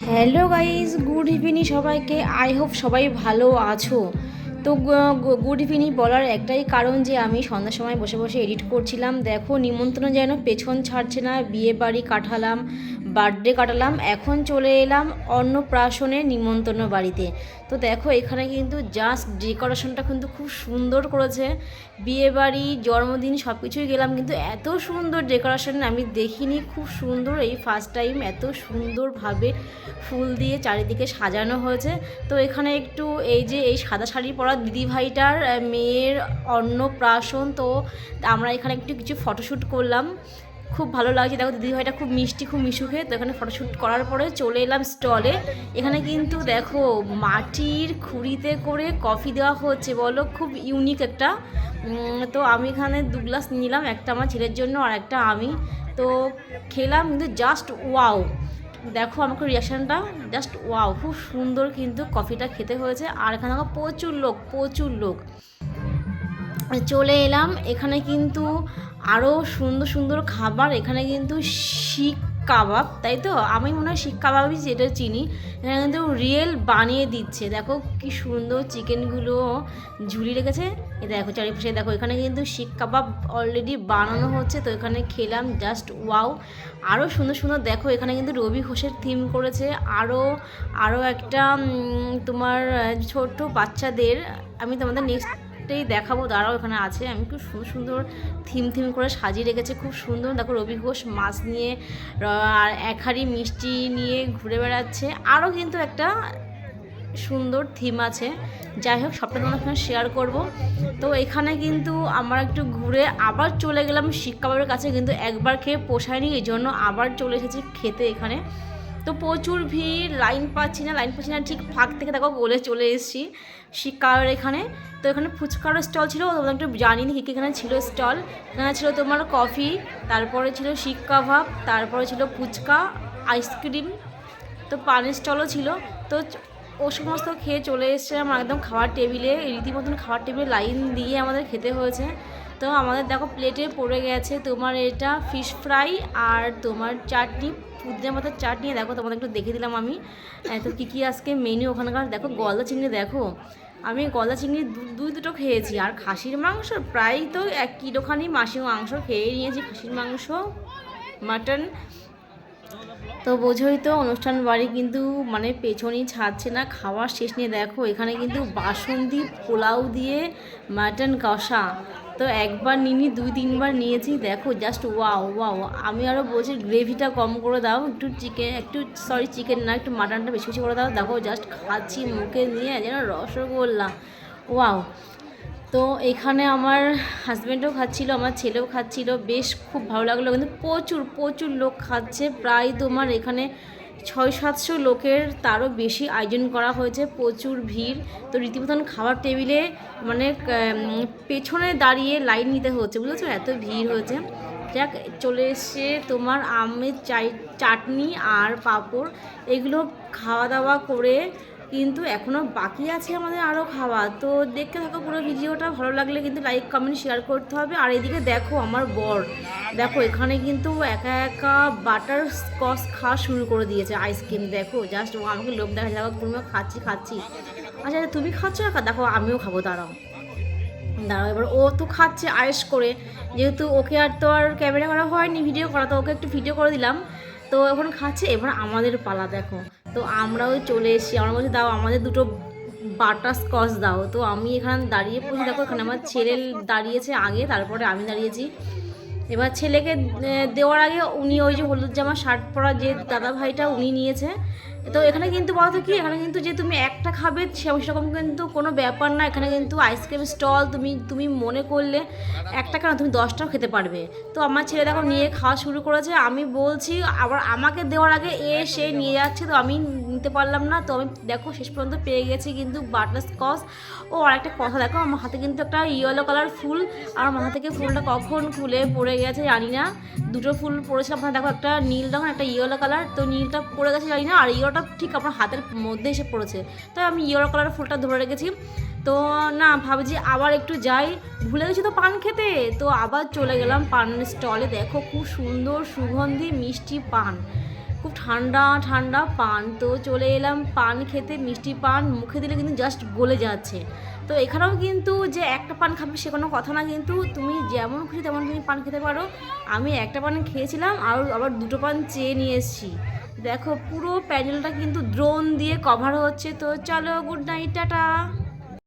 Hello guys good evening সবাইকে। I hope সবাই ভালো আছো। তো গুড ইভিনিং বলার একটাই কারণ যে আমি সন্ধ্যার সময় বসে বসে এডিট করছিলাম। দেখো, নিমন্ত্রণ যেন পেছন ছাড়ছে না, বিয়ে বাড়ি কাটালাম বার্থডে কাটালাম, এখন চলে এলাম অন্নপ্রাশনের নিমন্ত্রণ বাড়িতে। তো দেখো, এখানে কিন্তু জাস্ট ডেকোরেশনটা কিন্তু খুব সুন্দর করেছে। বিয়ে বাড়ি জন্মদিন সব কিছুই গেলাম, কিন্তু এত সুন্দর ডেকোরেশন আমি দেখিনি। খুব সুন্দর এই ফার্স্ট টাইম এত সুন্দরভাবে ফুল দিয়ে চারিদিকে সাজানো হয়েছে। তো এখানে একটু এই যে এই সাদা শাড়ি পরা দিদিভাইটার মেয়ের অন্নপ্রাশন, তো আমরা এখানে একটু কিছু ফটোশ্যুট করলাম। খুব ভালো লাগছে। দেখো দিদিভাইটা খুব মিষ্টি, খুব মিশুকে তো এখানে ফটোশ্যুট করার পরে চলে এলাম স্টলে এখানে কিন্তু দেখো মাটির খুঁড়িতে করে কফি দেওয়া হচ্ছে বলো। খুব ইউনিক একটা। তো আমি এখানে দু গ্লাস নিলাম, একটা আমার ছেলের জন্য আর একটা আমি। তো খেলাম কিন্তু জাস্ট ওয়াও দেখো আমাকে রিয়াকশানটা জাস্ট ওয়াও খুব সুন্দর কিন্তু কফিটা খেতে হয়েছে। আর এখানে দেখো প্রচুর লোক প্রচুর লোক। চলে এলাম। এখানে কিন্তু আরও সুন্দর সুন্দর খাবার, এখানে কিন্তু শিক কাবাব, তাই তো? আমি মনে হয় শিক কাবাবই যেটা চিনি। এখানে কিন্তু রিয়েল বানিয়ে দিচ্ছে। দেখো কি সুন্দর চিকেনগুলো ঝুলি রেখেছে। এ দেখো চারিপাশে, দেখো এখানে কিন্তু শিখ কাবাব অলরেডি বানানো হচ্ছে। তো এখানে খেলাম জাস্ট ওয়াও আরও সুন্দর সুন্দর, দেখো এখানে কিন্তু রবি ঘোষের থিম করেছে। আরও আরও একটা তোমার ছোট্ট বাচ্চাদের, আমি তোমাদের নেক্সট এই দেখাবো, দাঁড়াও এখানে আছে। আমি খুব সুন্দর সুন্দর থিম থিম করে সাজিয়ে রেখেছে, খুব সুন্দর। দেখো রবি ঘোষ মাছ নিয়ে আর এক হাঁড়ি মিষ্টি নিয়ে ঘুরে বেড়াচ্ছে। আরও কিন্তু একটা সুন্দর থিম আছে। যাই হোক, সবটা তোমার সঙ্গে শেয়ার করব। তো এখানে কিন্তু আমরা একটু ঘুরে আবার চলে গেলাম শিক্ষাবাবের কাছে, কিন্তু একবার খেয়ে পোষায়নি এই জন্য আবার চলে এসেছি খেতে এখানে। তো প্রচুর ভিড়, লাইন পাচ্ছি না, লাইন পাচ্ছি না, ঠিক ফাঁক থেকে দেখো গোলে চলে এসেছি শিক্ষার এখানে। তো এখানে ফুচকারও স্টল ছিল তোমরা একটু জানি না কী কী এখানে ছিল স্টল। এখানে ছিল তোমার কফি, তারপরে ছিল শিক কাবাব, তারপরে ছিল ফুচকা, আইসক্রিম, তো পানের স্টলও ছিল। তো ও সমস্ত খেয়ে চলে এসেছিলাম একদম খাওয়ার টেবিলে, রীতিমতন খাওয়ার টেবিলে লাইন দিয়ে আমাদের খেতে হয়েছে। তো আমাদের দেখো প্লেটে পড়ে গেছে তোমার এটা ফিশ ফ্রাই আর তোমার চাটনি পুদিনা পাতার চাটনি, দেখো তোমাদের একটু দেখে দিলাম আমি। তো কী কী আজকে মেনু ওখানকার? দেখো গলদা চিংড়ি, দেখো। আমি গলদা চিংড়ি দুই দুটো খেয়েছি। আর খাসির মাংস প্রায় তো এক কিলোখানি মাসি মাংস খেয়ে নিয়েছি, খাসির মাংস, মাটন। তো বোঝোই তো অনুষ্ঠান বাড়ি কিন্তু মানে পেছনই ছাড়ছে না, খাওয়ার শেষ নিয়ে দেখো, এখানে কিন্তু বাসন্তী পোলাও দিয়ে মাটন কষা। তো একবার নিনি, দুই, তিনবার নিয়েছি, দেখো জাস্ট ওয়াও ওয়াও আমি আরও বলছি গ্রেভিটা কম করে দাও, একটু চিকেন একটু সরি চিকেন না, একটু মাটনটা বেশি বেশি করে দাও। দেখো জাস্ট খাচ্ছি মুখে নিয়ে, যেন রসগোল্লা। ওয়াও তো এখানে আমার হাজব্যান্ডও খাচ্ছিল, আমার ছেলেও খাচ্ছিল, বেশ খুব ভালো লাগল। কিন্তু প্রচুর প্রচুর লোক খাচ্ছে, প্রায় তোমার এখানে ছয় সাতশো লোকের তারও বেশি আয়োজন করা হয়েছে, প্রচুর ভিড়। তো রীতিমতন খাবার টেবিলে মানে পেছনে দাঁড়িয়ে লাইন নিতে হচ্ছে, বুঝেছ? এত ভিড় হয়েছে। যাক, চলে এসছে তোমার আমের চাই, চাটনি আর পাঁপড়। এগুলো খাওয়া দাওয়া করে কিন্তু এখনও বাকি আছে আমাদের আরও খাওয়া। তো দেখতে থাকো পুরো ভিডিওটা, ভালো লাগলে কিন্তু লাইক কমেন্ট শেয়ার করতে হবে। আর এদিকে দেখো আমার বর। দেখো এখানে কিন্তু একা একা বাটার স্কচ খাওয়া শুরু করে দিয়েছে আইসক্রিম দেখো। জাস্ট ও আমাকে লোভ দেখা যাবে পুরো খাচ্ছি খাচ্ছি। আচ্ছা তুমি খাচ্ছ একা দেখো আমিও খাব, দাঁড়াও। দাঁড়াও, এবার ও তো খাচ্ছে আয়েস করে। যেহেতু ওকে আর তো আর ক্যামেরা করা হয়নি ভিডিও করা, তো ওকে একটু ভিডিও করে দিলাম। তো এখন খাচ্ছে, এবার আমাদের পালা, দেখো। তো আমরাও চলে এসেছি। আমরা বলছি, দাও, আমাদের দুটো বাটার স্কচ দাও। তো আমি এখানে দাঁড়িয়ে পড়ছি। দেখো, এখানে আমার ছেলে দাঁড়িয়েছে আগে, তারপরে আমি দাঁড়িয়েছি। এবার ছেলেকে দেওয়ার আগে উনি ওই যে হলুদ জামা, শার্ট পরা যে দাদা ভাইটা উনি নিয়েছে তো এখানে কিন্তু বলতো কি, এখানে কিন্তু যে তুমি একটা খাবে, সে- সেরকম কিন্তু কোনো ব্যাপার না। এখানে কিন্তু আইসক্রিম স্টল তুমি তুমি মনে করলে একটা কেন, তুমি দশটাও খেতে পারবে। তো আমার ছেলে দেখো নিয়ে খাওয়া শুরু করেছে, আমি বলছি, আবার আমাকে দেওয়ার আগে এ, সে নিয়ে যাচ্ছে, তো আমি নিতে পারলাম না। তো আমি দেখো শেষ পর্যন্ত পেয়ে গেছি কিন্তু বাটার স্কচ। ও আরেকটা কথা দেখো, আমার হাতে কিন্তু একটা ইয়েলো কালার ফুল, আর মাথা থেকে ফুলটা কখন খুলে পড়ে গেছে জানি না। দুটো ফুল পড়েছে আপনার দেখো একটা নীল রঙ একটা ইয়েলো কালার তো নীলটা পড়ে গেছে জানি না, আর ইয়েলোটা ঠিক আপনার হাতের মধ্যে এসে পড়েছে। তাই আমি ইয়েলো কালার ফুলটা ধরে রেখেছি। তো না, ভাবছি আবার একটু যাই। ভুলে গেছি তো পান খেতে। তো আবার চলে গেলাম পানের স্টলে। দেখো খুব সুন্দর সুগন্ধি মিষ্টি পান। খুব ঠান্ডা ঠান্ডা পান। তো চলে এলাম পান খেতে, মিষ্টি পান। মুখে দিলে কিন্তু জাস্ট গলে যাচ্ছে। তো এখানেও কিন্তু যে একটা পান খাবে সে কোনো কথা না। কিন্তু তুমি যেমন খুশি তেমন তুমি পান খেতে পারো। আমি একটা পান খেয়েছিলাম আর আবার দুটো পান চেয়ে নিয়ে এসেছি। দেখো পুরো প্যান্ডেলটা কিন্তু দ্রোন দিয়ে কভার হচ্ছে তো চলো গুড নাইট টাটা।